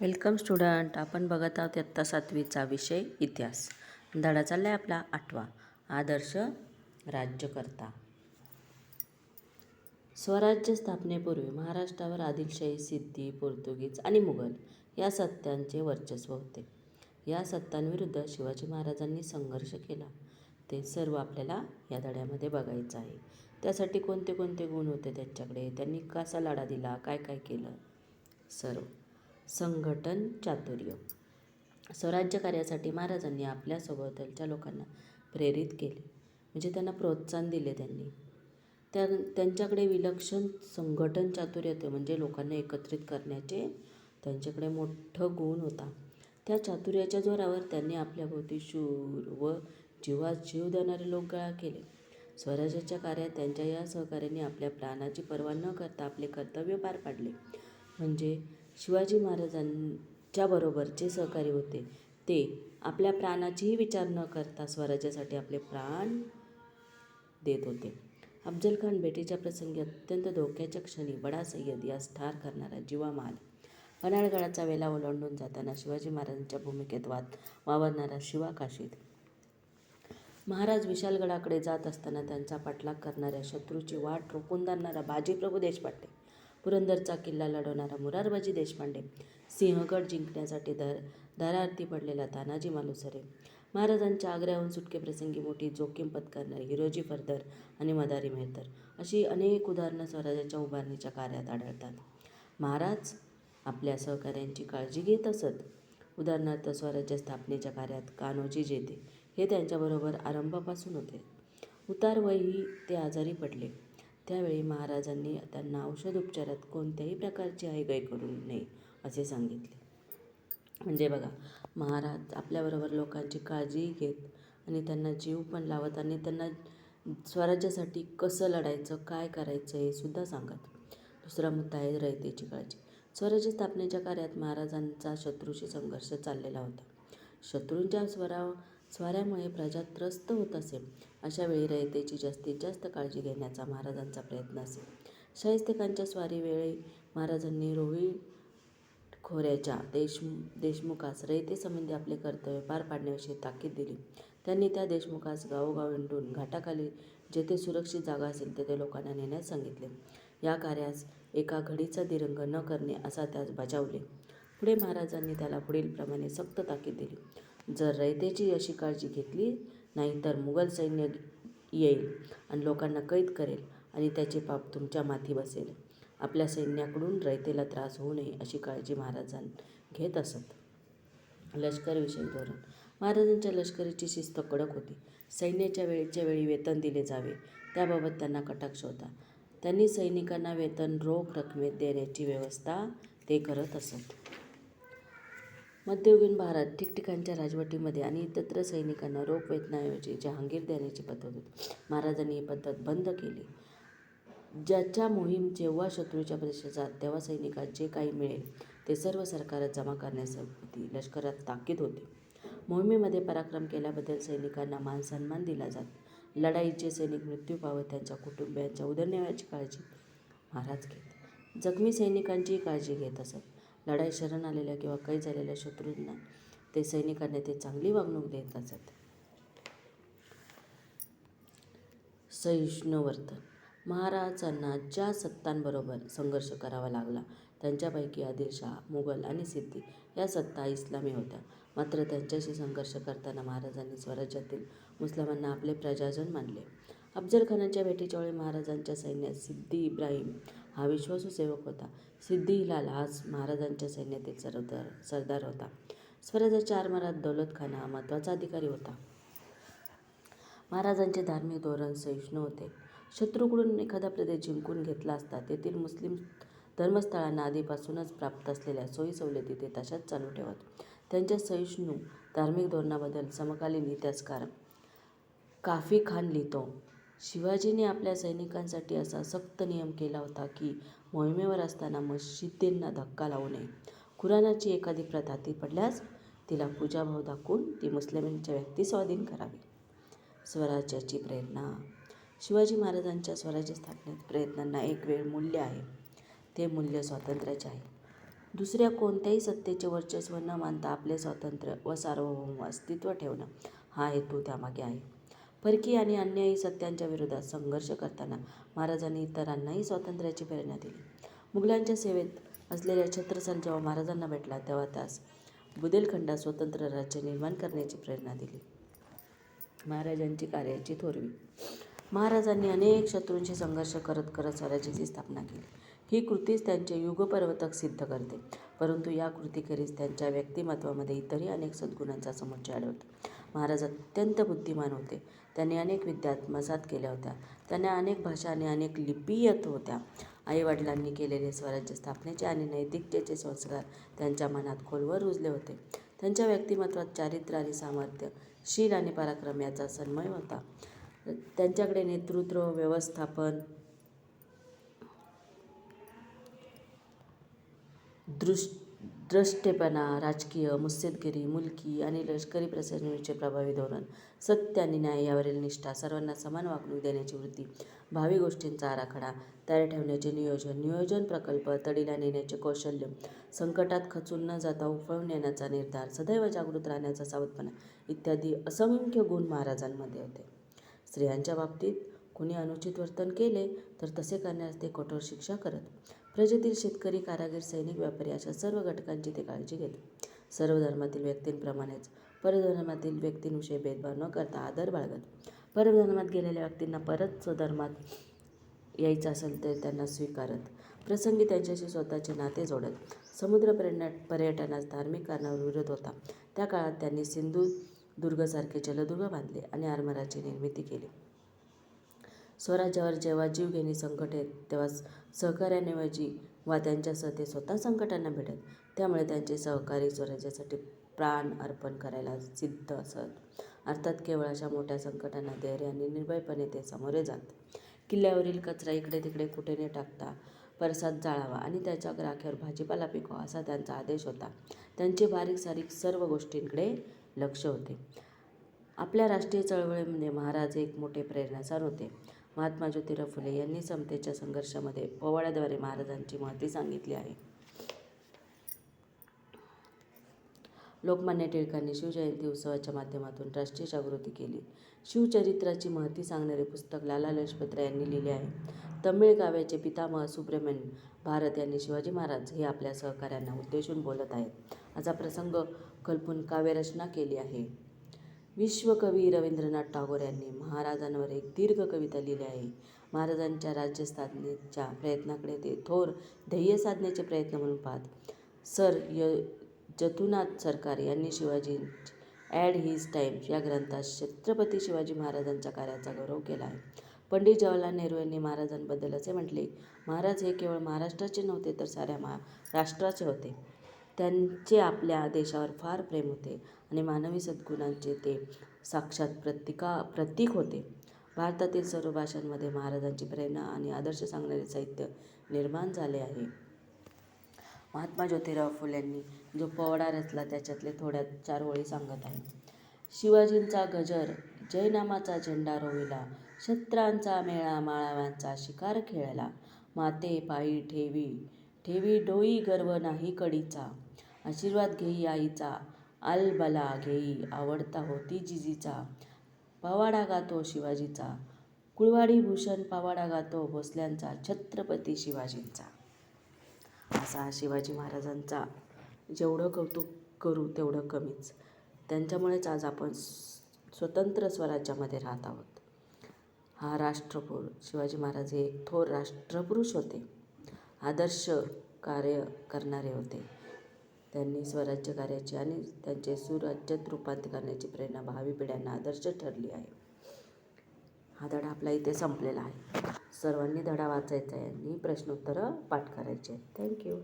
Welcome student. आपण बघत आहोत इयत्ता सातवीचा विषय इतिहास. धडा चालला आहे आपला आठवा. आदर्श राज्यकर्ता. स्वराज्य स्थापनेपूर्वी महाराष्ट्रावर आदिलशाही सिद्धी पोर्तुगीज आणि मुघल या सत्यांचे वर्चस्व होते. या सत्तांविरुद्ध शिवाजी महाराजांनी संघर्ष केला. ते सर्व आपल्याला या धड्यामध्ये बघायचं आहे. त्यासाठी कोणते कोणते गुण होते त्यांच्याकडे? त्यांनी कसा लढा दिला? काय काय केलं? सर्व. संघटन चातुर्य. स्वराज्य कार्यासाठी महाराजांनी आपल्या सभोवतालच्या लोकांना प्रेरित केले. म्हणजे त्यांना प्रोत्साहन दिले त्यांनी. त्या त्यांच्याकडे विलक्षण संघटन चातुर्य होते. म्हणजे लोकांना एकत्रित करण्याचे त्यांच्याकडे मोठं गुण होता. त्या चातुर्याच्या जोरावर त्यांनी आपल्याभोवती शूर व जीवात जीव देणारे लोक गळा केले. स्वराज्याच्या कार्यात त्यांच्या या सहकार्याने आपल्या प्राणाची पर्वा न करता आपले कर्तव्य पार पाडले. म्हणजे शिवाजी महाराजांच्या बरोबरचे सहकारी होते. ते आपल्या प्राणाचीही विचार न करता स्वराज्यासाठी आपले प्राण देत होते. अफजल खान भेटीच्या प्रसंगी अत्यंत धोक्याच्या क्षणी बडा सय्यद यास ठार करणारा जीवामाल पन्हाळगडाचा वेला ओलांडून जाताना शिवाजी महाराजांच्या भूमिकेत वाद वावरणारा शिवा काशीद. महाराज विशालगडाकडे जात असताना त्यांचा पाठलाग करणाऱ्या शत्रूची वाट रोखून धरणारा बाजीप्रभू देशपांडे. पुरंदरचा किल्ला लढवणारा मुरारबाजी देशपांडे. सिंहगड जिंकण्यासाठी दर दरार्थी पडलेला तानाजी मालुसरे. महाराजांच्या आग्र्याहून सुटकेप्रसंगी मोठी जोखीम पत्करणारे हिरोजी फर्दर आणि मदारी मेहतर अशी अनेक उदाहरणं स्वराज्याच्या उभारणीच्या कार्यात आढळतात. महाराज आपल्या सहकाऱ्यांची काळजी घेत असत. उदाहरणार्थ स्वराज्य स्थापनेच्या कार्यात कान्होजी जेते हे त्यांच्याबरोबर आरंभापासून होते. उतारवयी ते आजारी पडले. त्यावेळी महाराजांनी त्यांना औषधोपचारात कोणत्याही प्रकारची आयगाई करू नये असे सांगितले. म्हणजे बघा महाराज आपल्याबरोबर लोकांची काळजीही घेत आणि त्यांना जीव पण लावत आणि त्यांना स्वराज्यासाठी कसं लढायचं काय करायचं हे सुद्धा सांगत. दुसरा मुद्दा आहे रयतेची काळजी. स्वराज्य स्थापनेच्या कार्यात महाराजांचा शत्रूशी संघर्ष चाललेला होता. शत्रूंच्या स्वरा स्वाऱ्यामुळे प्रजा त्रस्त होत असे. अशा वेळी रयतेची जास्तीत जास्त काळजी घेण्याचा महाराजांचा प्रयत्न असे. शाहिस्तेखांच्या स्वारीवेळी महाराजांनी रोही खोऱ्याच्या देश देशमुखास रयतेसंबंधी आपले कर्तव्य पार पाडण्याविषयी ताकीद दिली. त्यांनी त्या देशमुखास गावोगाव हिंडून घाटाखाली जेथे सुरक्षित जागा असेल तेथे लोकांना नेण्यास सांगितले. या कार्यास एका घडीचा दिरंग न करणे असा त्यास बजावले. पुढे महाराजांनी त्याला पुढीलप्रमाणे सक्त ताकीद दिली. जर रयतेची अशी काळजी घेतली नाही तर मुघल सैन्य येईल आणि लोकांना कैद करेल आणि त्याचे पाप तुमच्या माथी बसेल. आपल्या सैन्याकडून रयतेला त्रास होऊ नये अशी काळजी महाराजां घेत असत. लष्करविषयी धोरण. महाराजांच्या लष्कराची शिस्त कडक होती. सैन्याच्या वेळेच्या वेळी वेतन दिले जावे त्याबाबत त्यांना कटाक्ष होता. त्यांनी सैनिकांना वेतन रोख रकमेत देण्याची व्यवस्था ते करत असत. मध्ययुगीन भारत ठिकठिकाणच्या राजवटीमध्ये आणि इतरत्र सैनिकांना रोख वेतनाऐवजी जहांगीर देण्याची पद्धत होती. महाराजांनी ही पद्धत बंद केली. ज्याच्या मोहीम जेव्हा शत्रूच्या प्रदेशात जात तेव्हा सैनिकात जे काही मिळेल ते सर्व सरकारात जमा करण्यासाठी लष्करात ताकीद होती. मोहिमेमध्ये पराक्रम केल्याबद्दल सैनिकांना मानसन्मान दिला जात. लढाईचे सैनिक मृत्यू पावत त्यांच्या कुटुंबियांच्या उदरनिर्वाहाची काळजी महाराज घेत. जखमी सैनिकांचीही काळजी घेत असत. लढाई शरण आलेल्या किंवा कैद झालेल्या शत्रूंना ते सैनिकांना ते चांगली वागणूक देत असत. सहिष्णुवर्तन. महाराजांना ज्या सत्तांबरोबर संघर्ष करावा लागला त्यांच्यापैकी आदिलशाह मुघल आणि सिद्धी या सत्ता इस्लामी होत्या. मात्र त्यांच्याशी संघर्ष करताना महाराजांनी स्वराज्यातील मुस्लिमांना आपले प्रजाजन मानले. अफजल खानाच्या भेटीच्या वेळी महाराजांच्या सैन्यात सिद्धी इब्राहिम हा विश्वासू सेवक होता. सिद्धी हिलाल हाच महाराजांच्या सैन्यातील सरदार सरदार होता. स्वराज्याच्या आरमारात दौलत खान हा महत्त्वाचा अधिकारी होता. महाराजांचे धार्मिक धोरण सहिष्णू होते. शत्रूकडून एखादा प्रदेश जिंकून घेतला असता तेथील मुस्लिम धर्मस्थळांना आधीपासूनच प्राप्त असलेल्या सोयी सवलती ते तशाच चालू ठेवत. त्यांच्या सहिष्णू धार्मिक धोरणाबद्दल समकालीन इतिहासकार काफी खान लिहितो. शिवाजीने आपल्या सैनिकांसाठी असा सक्त नियम केला होता की मोहिमेवर असताना मशिदींना धक्का लावू नये. कुराणाची एखादी प्रथा ती पडल्यास तिला पूजाभाव दाखवून ती मुस्लिमांच्या व्यक्ती स्वाधीन करावी. स्वराज्याची प्रेरणा. शिवाजी महाराजांच्या स्वराज्य स्थापनेत प्रयत्नांना एक वेळ मूल्य आहे. ते मूल्य स्वातंत्र्याचे आहे. दुसऱ्या कोणत्याही सत्तेचे वर्चस्व न मानता आपले स्वातंत्र्य व सार्वभौम अस्तित्व ठेवणं हा हेतू त्यामागे आहे. परकीय आणि अन्यायी सत्यांच्या विरोधात संघर्ष करताना महाराजांनी इतरांनाही स्वातंत्र्याची प्रेरणा दिली. मुघलांच्या सेवेत असलेल्या छत्रसाल जेव्हा महाराजांना भेटला तेव्हा त्यास बुदेलखंडात स्वतंत्र राज्य निर्माण करण्याची प्रेरणा दिली. महाराजांची कार्याची थोरवी. महाराजांनी अनेक शत्रूंशी संघर्ष करत करत स्वराज्याची स्थापना केली. ही कृतीच त्यांचे युगपर्वतक सिद्ध करते. परंतु या कृतीखेरीज त्यांच्या व्यक्तिमत्वामध्ये इतरही अनेक सद्गुणांचा समुच्चय आढळतो. महाराज अत्यंत बुद्धिमान होते. त्यांनी अनेक विद्या आत्मसात केल्या होत्या. त्यांना अनेक भाषा आणि अनेक लिपी येत होत्या. आईवडिलांनी केलेले स्वराज्य स्थापनेचे आणि नैतिकतेचे संस्कार त्यांच्या मनात खोलवर रुजले होते. त्यांच्या व्यक्तिमत्वात चारित्र्य आणि सामर्थ्य शील आणि पराक्रम याचा सन्मय होता. त्यांच्याकडे नेतृत्व व्यवस्थापन दृश द्रष्टेपणा राजकीय मुत्सद्देगिरी मुलकी आणि लष्करी प्रशासनाचे प्रभावी धोरण सत्य आणि न्याय यावरील निष्ठा सर्वांना समान वागणूक देण्याची वृत्ती भावी गोष्टींचा आराखडा तयार ठेवण्याचे नियोजन नियोजन प्रकल्प तडीला नेण्याचे कौशल्य संकटात खचून न जाता उफळून येण्याचा निर्धार सदैव जागृत राहण्याचा सावधपणा इत्यादी असंख्य गुण महाराजांमध्ये होते. स्त्रियांच्या बाबतीत कुणी अनुचित वर्तन केले तर तसे करण्यास ते कठोर शिक्षा करत प्रजेतील शेतकरी कारागीर सैनिक व्यापारी अशा सर्व घटकांची ते काळजी घेत. सर्व धर्मातील व्यक्तींप्रमाणेच परधर्मातील व्यक्तींविषयी भेदभाव न करता आदर बाळगत. परधर्मात गेलेल्या व्यक्तींना परत स्वधर्मात यायचं असेल तर त्यांना स्वीकारत. प्रसंगी त्यांच्याशी स्वतःचे नाते जोडत. समुद्र पर्यटना पर्यटनास धार्मिक कारणावर विरोध होता. त्या काळात त्यांनी सिंधुदुर्गसारखे जलदुर्ग बांधले आणि आरमाराची निर्मिती केली. स्वराज्यावर जेव्हा जीवघेणी संकट येत तेव्हा सहकाऱ्यांऐवजी वा त्यांच्यासह ते स्वतः संकटांना भेटत. त्यामुळे त्यांचे सहकारी स्वराज्यासाठी प्राण अर्पण करायला सिद्ध असत. अर्थात केवळ अशा मोठ्या संकटांना धैर्य आणि निर्भयपणे ते सामोरे जात. किल्ल्यावरील कचरा इकडे तिकडे कुठे न टाकता परसाद जाळावा आणि त्याच्या राख्यावर भाजीपाला पिकवा असा त्यांचा आदेश होता. त्यांचे बारीक सारीक सर्व गोष्टींकडे लक्ष होते. आपल्या राष्ट्रीय चळवळीमध्ये महाराज एक मोठे प्रेरणासार होते. महात्मा ज्योतिराव फुले यांनी समतेच्या संघर्षामध्ये पोवाड्याद्वारे महाराजांची महती सांगितली आहे. लोकमान्य टिळकांनी शिवजयंती उत्सवाच्या माध्यमातून राष्ट्रीय जागृती केली. शिवचरित्राची महती सांगणारे पुस्तक लाला लजपतराय यांनी लिहिले आहे. तमिळ काव्याचे पितामह सुब्रमण्यन भारत यांनी शिवाजी महाराज हे आपल्या सहकाऱ्यांना उद्देशून बोलत आहेत. असा प्रसंग कल्पून काव्यरचना केली आहे. विश्वकवी रवींद्रनाथ टागोर यांनी महाराजांवर एक दीर्घ कविता लिहिली आहे. महाराजांच्या राज्यस्थापनेच्या प्रयत्नाकडे ते थोर ध्येय साधण्याचे प्रयत्न म्हणून पाहत. सर य जतुनाथ सरकार यांनी शिवाजी ॲड हिज टाईम्स या ग्रंथात छत्रपती शिवाजी महाराजांच्या कार्याचा गौरव केला आहे. पंडित जवाहरलाल नेहरू यांनी महाराजांबद्दल असे म्हटले महाराज हे केवळ महाराष्ट्राचे नव्हते तर साऱ्या महा राष्ट्राचे होते. त्यांचे आपल्या देशावर फार प्रेम होते. आणि मानवी सद्गुणांचे ते साक्षात प्रतिका प्रतीक होते. भारतातील सर्व भाषांमध्ये महाराजांची प्रेरणा आणि आदर्श सांगणारे साहित्य निर्माण झाले आहे. महात्मा ज्योतिराव फुल्यांनी जो पोवाडा रचला त्याच्यातले थोड्या चार ओळी सांगत आहे. शिवाजींचा गजर जयनामाचा झेंडा रोविला शस्त्रांचा मेळा माळावांचा शिकार खेळला. माते पायी ठेवी ठेवी डोई गर्व नाही कडीचा आशीर्वाद घेई आईचा अलबला घेई आवडता होती जिजीचा. पवाडा गातो शिवाजीचा. कुळवाडी भूषण पवाडा गातो भोसल्यांचा. छत्रपती शिवाजींचा. असा शिवाजी महाराजांचा जेवढं कौतुक करू तेवढं कमीच. त्यांच्यामुळेच आज आपण स्वतंत्र स्वराज्यामध्ये राहत आहोत. हा राष्ट्रपूर शिवाजी महाराज हे एक थोर राष्ट्रपुरुष होते. आदर्श कार्य करणारे होते. त्यांनी स्वराज्य कार्याची आणि त्यांचे सुराज्यात रूपांतर करण्याची प्रेरणा भावी पिढ्यांना आदर्श ठरली आहे. हा धडा आपला इथे संपलेला आहे. सर्वांनी धडा वाचायचा आहे आणि प्रश्नोत्तरं पाठ करायचे आहेत. थँक्यू